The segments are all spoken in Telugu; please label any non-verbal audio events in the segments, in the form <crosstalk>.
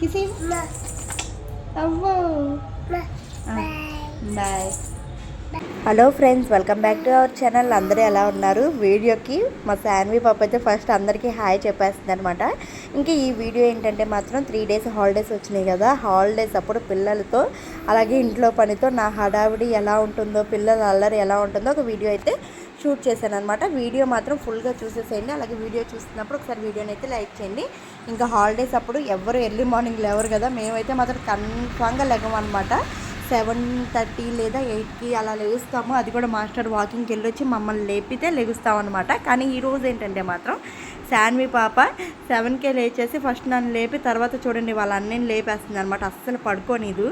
కిసి అవ్వో bye hello friends welcome back to our channel అందరూ ఎలా ఉన్నారు? వీడియోకి మా శాన్వి పాప అయితే ఫస్ట్ అందరికీ హాయ్ చెప్పేస్తుంది అనమాట ఇంకా ఈ వీడియో ఏంటంటే మాత్రం త్రీ డేస్ హాలిడేస్ వచ్చినాయి కదా. హాలిడేస్ అప్పుడు పిల్లలతో అలాగే ఇంట్లో పనితో నా హడావిడి ఎలా ఉంటుందో పిల్లల అల్లరి ఎలా ఉంటుందో ఒక వీడియో అయితే షూట్ చేశాను అనమాట వీడియో మాత్రం ఫుల్గా చూసేసేయండి. అలాగే వీడియో చూస్తున్నప్పుడు ఒకసారి వీడియోని అయితే లైక్ చేయండి. ఇంకా హాలిడేస్ అప్పుడు ఎవరు ఎర్లీ మార్నింగ్ లేవరు కదా. మేమైతే మాత్రం కన్ఫామ్గా లెగమనమాట సెవెన్ థర్టీ లేదా ఎయిట్కి అలా లెగుస్తాము అది కూడా మాస్టర్ వాకింగ్కి వెళ్ళొచ్చి మమ్మల్ని లేపితే లెగుస్తామన్నమాట. కానీ ఈరోజు ఏంటంటే మాత్రం శాన్వి పాప సెవెన్కే లేచేసి ఫస్ట్ నన్ను లేపి తర్వాత చూడండి వాళ్ళ అన్నని లేపేస్తుంది అనమాట అస్సలు పడుకోనిదు.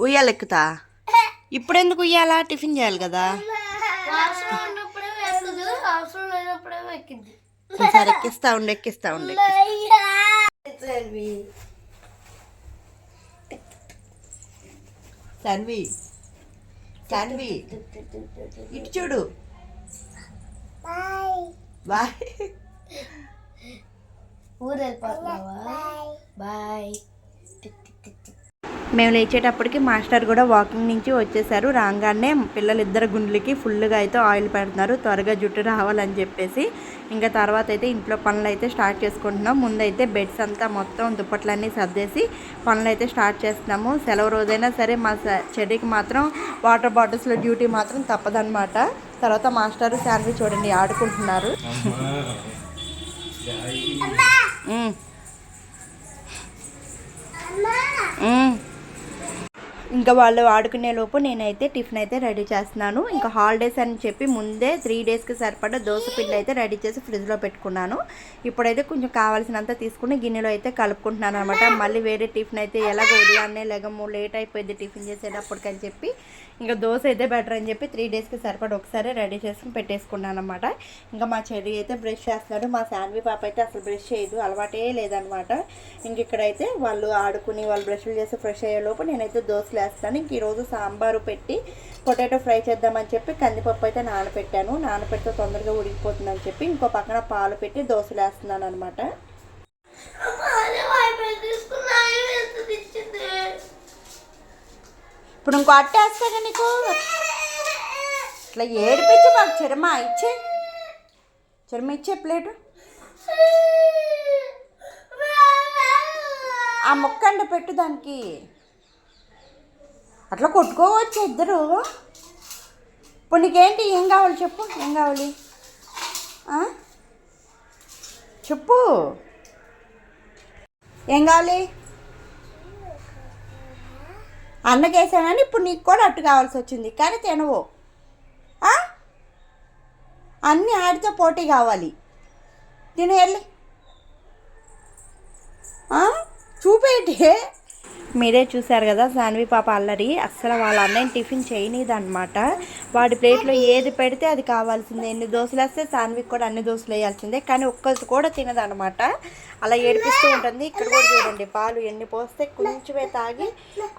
ఉయ్యాలెక్కుతా? <laughs> ఇప్పుడు ఎందుకు ఉయ్యాలా? టిఫిన్ చేయాలి కదా. సరే ఎక్కిస్తా ఉండు ఎక్కిస్తా ఉండు శాన్వి శాన్వి ఇటు చూడు. బాయ్. ఊరు వెళ్ళిపోతున్నావా బాయ్. మేము లేచేటప్పటికి మాస్టర్ కూడా వాకింగ్ నుంచి వచ్చేసారు. రాగానే పిల్లలిద్దరు గుండెలకి ఫుల్గా అయితే ఆయిల్ పెడుతున్నారు. త్వరగా జుట్టు రావాలని చెప్పేసి ఇంకా తర్వాత అయితే ఇంట్లో పనులు అయితే స్టార్ట్ చేసుకుంటున్నాం. ముందైతే బెడ్స్ అంతా మొత్తం దుప్పట్లన్నీ సర్దేసి పనులు అయితే స్టార్ట్ చేస్తున్నాము. సెలవు రోజైనా సరే మా చెర్రీకి మాత్రం వాటర్ బాటిల్స్లో డ్యూటీ మాత్రం తప్పదన్నమాట. తర్వాత మాస్టర్ శాలరీ చూడండి ఆడుకుంటున్నారు. ఇంకా వాళ్ళు ఆడుకునే లోపు నేనైతే టిఫిన్ అయితే రెడీ చేస్తున్నాను. ఇంకా హాలిడేస్ అని చెప్పి ముందే త్రీ డేస్కి సరిపడా దోశ పిండి అయితే రెడీ చేసి ఫ్రిడ్జ్లో పెట్టుకున్నాను. ఇప్పుడైతే కొంచెం కావాల్సినంత తీసుకుని గిన్నెలో అయితే కలుపుకుంటున్నాను అనమాట మళ్ళీ వేరే టిఫిన్ అయితే ఎలాగో ఉదయాన్నే లేగము లేట్ అయిపోయింది టిఫిన్ చేసేటప్పటికని చెప్పి ఇంకా దోశ అయితే బెటర్ అని చెప్పి త్రీ డేస్కి సరిపడా ఒకసారి రెడీ చేసుకుని పెట్టేసుకున్నాను అనమాట ఇంకా మా చెర్రీ అయితే బ్రష్ చేస్తున్నాడు. మా శాన్వి పాప అయితే అసలు బ్రష్ చేయదు. అలవాటే లేదనమాట ఇంక ఇక్కడైతే వాళ్ళు ఆడుకుని వాళ్ళు బ్రష్లు చేసి ఫ్రెష్ అయ్యే లోపు నేనైతే దోశలు వేస్తాను. ఇంక ఈరోజు సాంబారు పెట్టి పొటాటో ఫ్రై చేద్దామని చెప్పి కందిపప్పు అయితే నానబెట్టాను నానబెడితే తొందరగా ఉడికిపోతుందని చెప్పి ఇంకో పక్కన పాలు పెట్టి దోశలు వేస్తున్నాను అనమాట ఇప్పుడు ఇంకో అట్ట నీకు? ఇట్లా ఏడిపించి మాకు చిరమ ఇచ్చే. చిరమ ఇచ్చే ప్లేటు. ఆ మొక్క అండ పెట్టు దానికి. అట్లా కొట్టుకోవచ్చు ఇద్దరు. ఇప్పుడు నీకేంటి? ఏం కావాలి చెప్పు? ఏం కావాలి? చెప్పు. ఏం కావాలి? అన్నకేసానని ఇప్పుడు నీకు కూడా అట్టు కావాల్సి వచ్చింది. కానీ తినవు. అన్ని అన్నీ ఆడితో పోటీ కావాలి. తిను వెళ్ళి ఆ? మీరే చూశారు కదా సాన్వి పాప అల్లరి. అస్సలు వాళ్ళ అన్నయ్య టిఫిన్ చేయనిదనమాట వాడి ప్లేట్లో ఏది పెడితే అది కావాల్సిందే. ఎన్ని దోశలు వేస్తే సాన్వికి కూడా అన్ని దోశలు వేయాల్సిందే. కానీ ఒక్కటి కూడా తినదనమాట అలా ఏడిపిస్తూ ఉంటుంది. ఇక్కడ కూడా చూడండి పాలు ఎన్ని పోస్తే కొంచెమే తాగి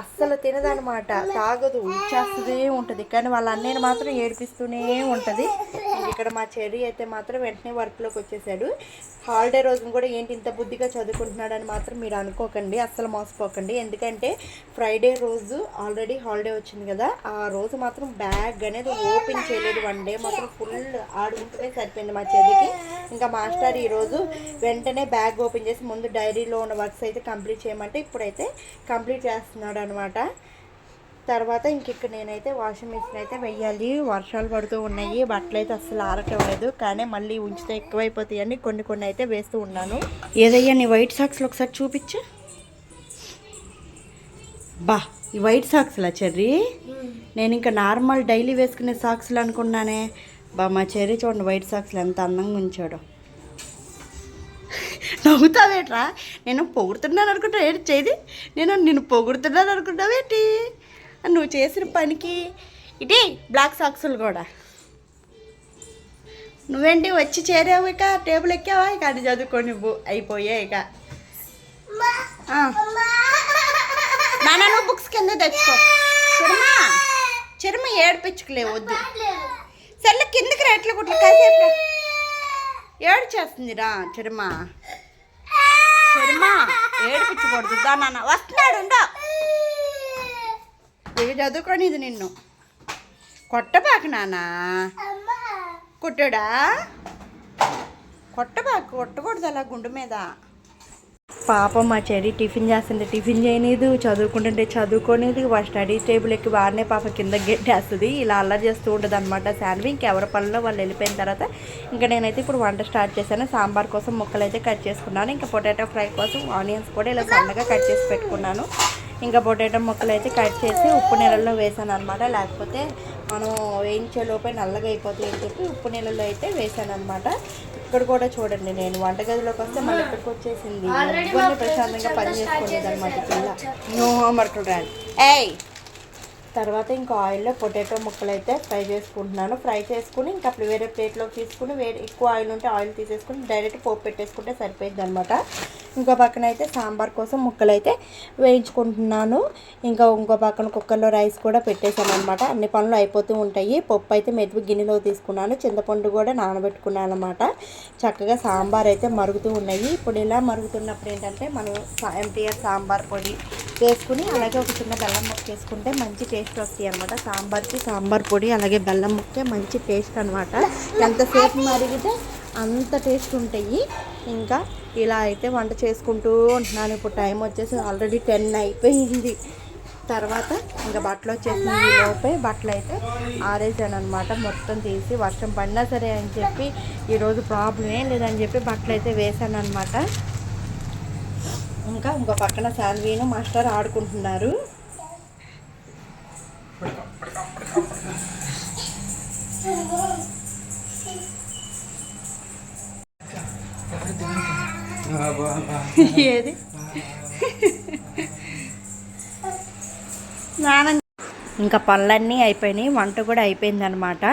అస్సలు తినదనమాట తాగదు ఇచ్చేస్తూనే ఉంటుంది. కానీ వాళ్ళ అన్నయ్యని మాత్రం ఏడిపిస్తూనే ఉంటుంది. ఇక్కడ మా చెర్రీ అయితే మాత్రం వెంటనే వర్క్లోకి వచ్చేసాడు. హాలిడే రోజున కూడా ఏంటి ఇంత బుద్ధిగా చదువుకుంటున్నాడని మాత్రం మీరు అనుకోకండి. అస్సలు మోసపోకండి. ఎందుకు ఎందుకంటే ఫ్రైడే రోజు ఆల్రెడీ హాలిడే వచ్చింది కదా ఆ రోజు మాత్రం బ్యాగ్ అనేది ఓపెన్ చేయలేదు వన్ డే మాత్రం ఫుల్ ఆడుకుంటూనే సరిపోయింది మా చెల్లికి. ఇంకా మాస్టర్ ఈరోజు వెంటనే బ్యాగ్ ఓపెన్ చేసి ముందు డైరీలో ఉన్న వర్క్స్ అయితే కంప్లీట్ చేయమంటే ఇప్పుడైతే కంప్లీట్ చేస్తున్నాడు అనమాట తర్వాత ఇంక ఇక్కడ నేనైతే వాషింగ్ మిషన్ అయితే వెయ్యాలి. వర్షాలు పడుతూ ఉన్నాయి బట్టలు అయితే అస్సలు ఆరటం లేదు కానీ మళ్ళీ ఉంచితే ఎక్కువైపోతాయి అని కొన్ని కొన్ని అయితే వేస్తూ ఉన్నాను. ఏదయ్యా నీ వైట్ సాక్స్లు ఒకసారి చూపించు. బా ఈ వైట్ సాక్స్లా చెర్రీ? నేను ఇంకా నార్మల్ డైలీ వేసుకునే సాక్స్లు అనుకున్నానే. బా మా చెర్రీ చూడండి వైట్ సాక్స్లు ఎంత అందంగా ఉంచాడో. నవ్వుతావేట్రా? నేను పొగుడుతున్నాను అనుకుంటా ఏంటి చేది నేను నిన్ను పొగుడుతున్నాను అనుకుంటావేంటి నువ్వు చేసిన పనికి ఇటీ బ్లాక్ సాక్సులు కూడా. నువ్వేంటి వచ్చి చేరావు ఇక? టేబుల్ ఎక్కావా? ఇక అది చదువుకొని నువ్వు అయిపోయాయి ఇక. నాన్న నువ్వు బుక్స్ కింద తెచ్చుకో. చిరుమా చిరుమ ఏడిపించుకులే వద్దు. సర్లే కిందకి రా ఎట్లా కుట్లు కాసేపు ఏడు చేస్తుందిరా చిరుమ చిరుమ ఏడిపించకూడదు. దా నాన్న వస్తున్నాడు ఉండో. ఇక చదువుకోనిది నిన్ను? కొట్టబాకు నానా కుట్టడా? కొట్టబాకు కొట్టకూడదు అలా గుండు మీద. పాపం మా చెడి టిఫిన్ చేస్తుంటే టిఫిన్ చేయలేదు చదువుకుంటుంటే చదువుకోనేది. వా స్టడీ టేబుల్ ఎక్కి వారినే పాప కింద గెట్టేస్తుంది. ఇలా అల్లరి చేస్తూ ఉంటుంది అనమాట శాన్వి ఇంకెవరి పనిలో వాళ్ళు వెళ్ళిపోయిన తర్వాత ఇంకా నేనైతే ఇప్పుడు వంట స్టార్ట్ చేశాను. సాంబార్ కోసం ముక్కలు అయితే కట్ చేసుకున్నాను. ఇంకా పొటాటో ఫ్రై కోసం ఆనియన్స్ కూడా ఇలా సన్నగా కట్ చేసి పెట్టుకున్నాను. ఇంకా పొటాటో ముక్కలు అయితే కట్ చేసి ఉప్పు నీళ్ళల్లో వేసాను అనమాట లేకపోతే మనం వేయించే లోపే నల్లగా అయిపోతాయి అని చెప్పి ఉప్పు నీళ్ళలో అయితే వేసాను అనమాట ఇక్కడ కూడా చూడండి నేను వంటగదిలోకి వస్తే మళ్ళీ ఇక్కడికి వచ్చేసింది. ఇవన్నీ ప్రశాంతంగా పని చేసుకునేది అనమాట పిల్ల. నో హోంవర్క్ రాదు ఏయ్! తర్వాత ఇంకా ఆయిల్లో పొటాటో ముక్కలు అయితే ఫ్రై చేసుకుంటున్నాను. ఫ్రై చేసుకుని ఇంకా అప్పుడు వేరే ప్లేట్లోకి తీసుకుని వేరే ఎక్కువ ఆయిల్ ఉంటే ఆయిల్ తీసేసుకుని డైరెక్ట్ పోపు పెట్టేసుకుంటే సరిపోయింది అనమాట ఇంకో పక్కన అయితే సాంబార్ కోసం ముక్కలు అయితే వేయించుకుంటున్నాను. ఇంకా ఇంకో పక్కన కుక్కర్లో రైస్ కూడా పెట్టేశాను అనమాట అన్ని పనులు అయిపోతూ ఉంటాయి. పప్పు అయితే మెతుపు గిన్నెలో తీసుకున్నాను. చింతపండు కూడా నానబెట్టుకున్నాను అనమాట చక్కగా సాంబార్ అయితే మరుగుతూ ఉన్నాయి. ఇప్పుడు ఇలా మరుగుతున్నప్పుడు ఏంటంటే మనం ఎంటీఆర్ సాంబార్ పొడి వేసుకుని అలాగే ఒక చిన్న బెల్లం ముక్క వేసుకుంటే మంచి టేస్ట్ వస్తాయి అనమాట సాంబార్కి సాంబార్ పొడి అలాగే బెల్లం ముక్కే మంచి టేస్ట్ అనమాట ఎంతసేపు మరిగితే అంత టేస్ట్ ఉంటాయి. ఇంకా ఇలా అయితే వంట చేసుకుంటూ ఉంటున్నాను. ఇప్పుడు టైం వచ్చేసి ఆల్రెడీ టెన్ అయిపోయింది. తర్వాత ఇంకా బట్టలు వచ్చేసింది లోపే బట్టలు అయితే ఆరేసాను అనమాట మొత్తం తీసి వర్షం పడినా సరే అని చెప్పి ఈరోజు ప్రాబ్లం ఏం లేదని చెప్పి బట్టలు అయితే వేసాను అనమాట ఇంకా ఇంకో పక్కన శాన్వీను మాస్టర్ ఆడుకుంటున్నారు. ఏది? <laughs> స్నానం ఇంకా పనులన్నీ అయిపోయినాయి వంట కూడా అయిపోయింది అనమాట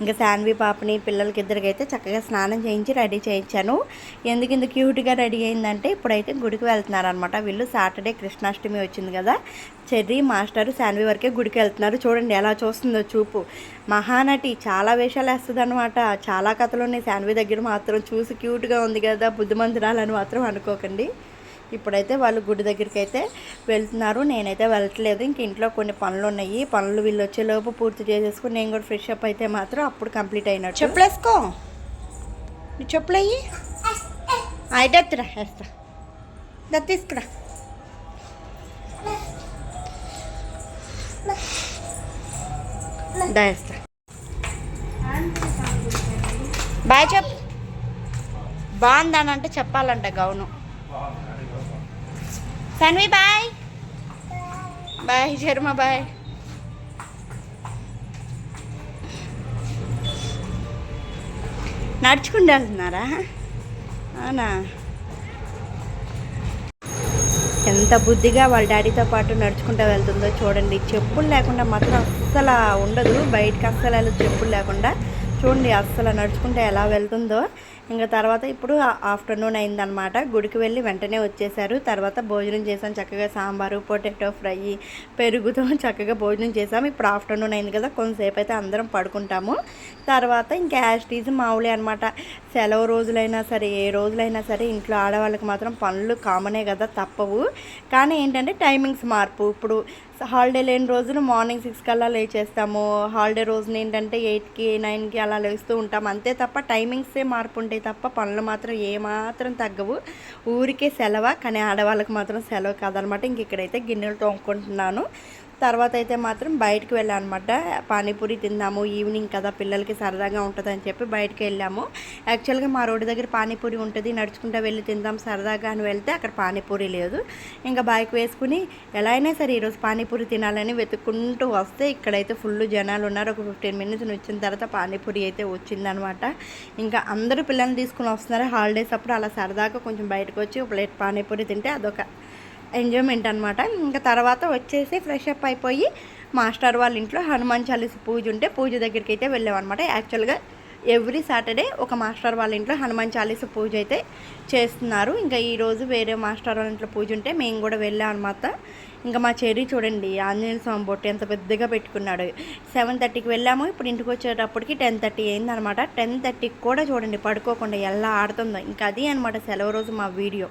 ఇంకా శాన్వి పాపని పిల్లలకి ఇద్దరికైతే అయితే చక్కగా స్నానం చేయించి రెడీ చేయించాను. ఎందుకు ఇంత క్యూట్గా రెడీ అయిందంటే ఇప్పుడైతే గుడికి వెళ్తున్నారనమాట. వీళ్ళు సాటర్డే కృష్ణాష్టమి వచ్చింది కదా చెర్రీ మాస్టర్ శాన్వి వరకే గుడికి వెళ్తున్నారు. చూడండి ఎలా చూస్తుందో చూపు. మహానటి చాలా వేషాలు వేస్తుంది అనమాట చాలా కథలు ఉన్నాయి శాన్వి దగ్గర మాత్రం చూసి క్యూట్గా ఉంది కదా బుద్ధిమంతురాలని మాత్రం అనుకోకండి. ఇప్పుడైతే వాళ్ళు గుడి దగ్గరికి అయితే వెళ్తున్నారు. నేనైతే వెళ్ళట్లేదు. ఇంక ఇంట్లో కొన్ని పనులు ఉన్నాయి. పనులు వీళ్ళు వచ్చేలోపు పూర్తి చేసేసుకుని నేను కూడా ఫ్రెష్ అప్ అయితే మాత్రం అప్పుడు కంప్లీట్ అయినట్టు. చెప్పులేసుకో. నీ చెప్పులు అయ్యి అయితే వేస్తా దా తీసుకురా. దా వేస్తా బాయ్ చెప్ అంటే చెప్పాలంట గౌను. సన్వి బాయ్ బాయ్ శర్మ బాయ్ నడుచుకుంటూ వెళ్తున్నారా అవునా? ఎంత బుద్ధిగా వాళ్ళ డాడీతో పాటు నడుచుకుంటూ వెళ్తుందో చూడండి. చెప్పులు లేకుండా మాత్రం అస్సలు ఉండదు. బయటకు అస్సలు వెళ్ళదు. చెప్పులు లేకుండా. చూడండి అస్సలు నడుచుకుంటే ఎలా వెళ్తుందో. ఇంకా తర్వాత ఇప్పుడు ఆఫ్టర్నూన్ అయిందనమాట. గుడికి వెళ్ళి వెంటనే వచ్చేసారు. తర్వాత భోజనం చేసాం. చక్కగా సాంబారు పొటాటో ఫ్రై పెరుగుతో చక్కగా భోజనం చేసాం. ఇప్పుడు ఆఫ్టర్నూన్ అయింది కదా. కొంతసేపు అయితే అందరం పడుకుంటాము. తర్వాత ఇంకా యాస్టీజ్ మామూలే అనమాట సెలవు రోజులైనా సరే ఏ రోజులైనా సరే ఇంట్లో ఆడవాళ్ళకి మాత్రం పనులు కామనే కదా తప్పవు. కానీ ఏంటంటే టైమింగ్స్ మార్పు. ఇప్పుడు హాలిడే లేని రోజులు మార్నింగ్ సిక్స్ కల్లా లేచేస్తాము. హాలిడే రోజున ఏంటంటే ఎయిట్కి నైన్కి అలా లేస్తూ ఉంటాం. అంతే తప్ప టైమింగ్సే మార్పు ఉంటాయి తప్ప పనులు మాత్రం ఏమాత్రం తగ్గవు. ఊరికే సెలవు కానీ ఆడవాళ్ళకి మాత్రం సెలవు కాదనమాట. ఇంక ఇక్కడైతే గిన్నెలు తోముకుంటున్నాను. తర్వాత అయితే మాత్రం బయటకు వెళ్ళాను అనమాట పానీపూరి తిందాము ఈవినింగ్ కదా పిల్లలకి సరదాగా ఉంటుందని చెప్పి బయటకు వెళ్ళాము. యాక్చువల్గా మా రోడ్డు దగ్గర పానీపూరి ఉంటుంది నడుచుకుంటూ వెళ్ళి తిందాం సరదాగా అని వెళ్తే అక్కడ పానీపూరి లేదు. ఇంకా బైక్ వేసుకుని ఎలా అయినా సరే ఈరోజు పానీపూరి తినాలని వెతుక్కుంటూ వస్తే ఇక్కడైతే ఫుల్ జనాలు ఉన్నారు. ఒక ఫిఫ్టీన్ మినిట్స్ వచ్చిన తర్వాత పానీపూరి అయితే వచ్చిందనమాట. ఇంకా అందరూ పిల్లల్ని తీసుకుని వస్తున్నారు. హాలిడేస్ అప్పుడు అలా సరదాగా కొంచెం బయటకు వచ్చి ఒక ప్లేట్ పానీపూరి తింటే అదొక ఎంజాయ్మెంట్ అనమాట ఇంకా తర్వాత వచ్చేసి ఫ్రెష్ అప్ అయిపోయి మాస్టర్ వాళ్ళ ఇంట్లో హనుమాన్ చాలీస పూజ ఉంటే పూజ దగ్గరికి అయితే వెళ్ళామన్నమాట. యాక్చువల్గా ఎవ్రీ సాటర్డే ఒక మాస్టర్ వాళ్ళ ఇంట్లో హనుమాన్ చాలీస పూజ అయితే చేస్తున్నారు. ఇంకా ఈరోజు వేరే మాస్టర్ వాళ్ళ ఇంట్లో పూజ ఉంటే మేము కూడా వెళ్ళాం అనమాట ఇంకా మా చెర్రీ చూడండి ఆంజనేయ స్వామి బొట్టు ఎంత పెద్దగా పెట్టుకున్నాడు. సెవెన్ థర్టీకి వెళ్ళాము. ఇప్పుడు ఇంటికి వచ్చేటప్పటికి టెన్ థర్టీ అయిందనమాట టెన్ థర్టీకి కూడా చూడండి పడుకోకుండా ఎలా ఆడుతుందో. ఇంకా అది అనమాట సెలవు రోజు మా వీడియో.